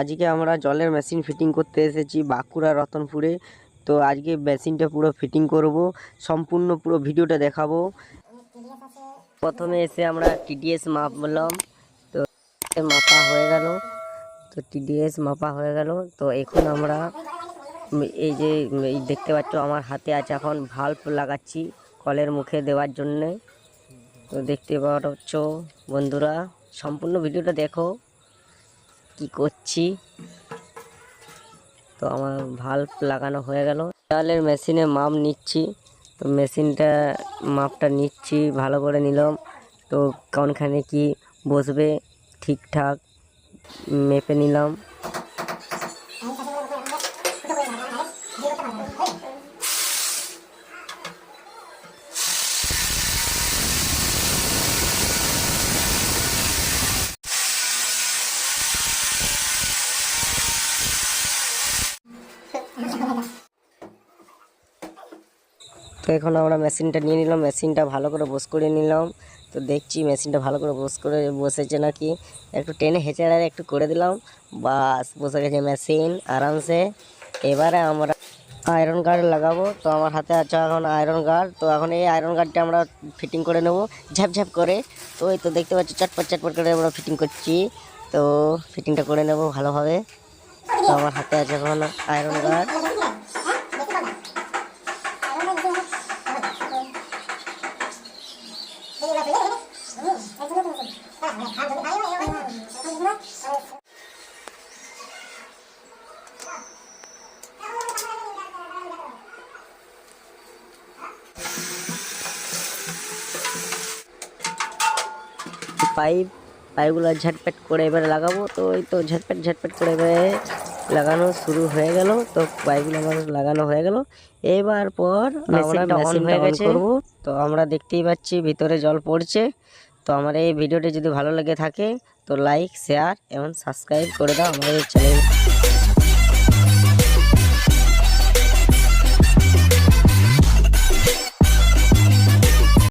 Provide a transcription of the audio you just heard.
আজকে আমরা জলের মেশিন ফিটিং করতে এসেছি বাঁকুড়া, রতনপুরে। তো আজকে মেশিনটা পুরো ফিটিং করব, সম্পূর্ণ পুরো ভিডিওটা দেখাবো। প্রথমে এসে আমরা টিডিএস মাপ মাপলাম, তো মাপা হয়ে গেল। তো টিডিএস মাপা হয়ে গেল, তো এখন আমরা এই যে দেখতে পাচ্ছ আমার হাতে আছে এখন ভাল্ব লাগাচ্ছি কলের মুখে দেওয়ার জন্যে। তো দেখতে পাচ্ছ বন্ধুরা, সম্পূর্ণ ভিডিওটা দেখো। কি করছি? তো আমার ভাল্ব লাগানো হয়ে গেল। চালের মেশিনে মাপ নিচ্ছি। তো মেশিনটা মাপটা নিচ্ছি, ভালো করে নিলাম। তো কোনখানে কি বসবে, ঠিকঠাক মেপে নিলাম। তো এখন আমরা মেশিনটা নিয়ে নিলাম, মেশিনটা ভালো করে বস করে নিলাম। তো দেখছি মেশিনটা ভালো করে বস করে বসেছে নাকি। একটু টেনে হেঁচড়ে একটু করে দিলাম। বাস, বসে গেছে মেশিন আরামসে। এবারে আমরা আয়রন গার্ড লাগাবো। তো আমার হাতে আছে এখন আয়রন গার্ড তো এখন এই আয়রন গার্ডটা আমরা ফিটিং করে নেব। ঝ্যাপ ঝ্যাপ করে। তো এই তো দেখতে পাচ্ছি, চটপট চটপট করে আমরা ফিটিং করছি। তো ফিটিংটা করে নেব ভালোভাবে। তো আমার হাতে আছে এখন আয়রন গার্ড five. পাইপগুলো ঝটপট করে এবারে লাগাবো। তো এই তো ঝটপট ঝটপট করে এবারে লাগানো শুরু হয়ে গেল। তো পাইপগুলো আমার লাগানো হয়ে গেল। এবার পর আমরা মেশিন হয়ে গেছে। করব। তো আমরা দেখতেই পাচ্ছি ভিতরে জল পড়ছে। তো আমার এই ভিডিওটি যদি ভালো লেগে থাকে তো লাইক শেয়ার এবং সাবস্ক্রাইব করে দাও আমাদের চ্যানেল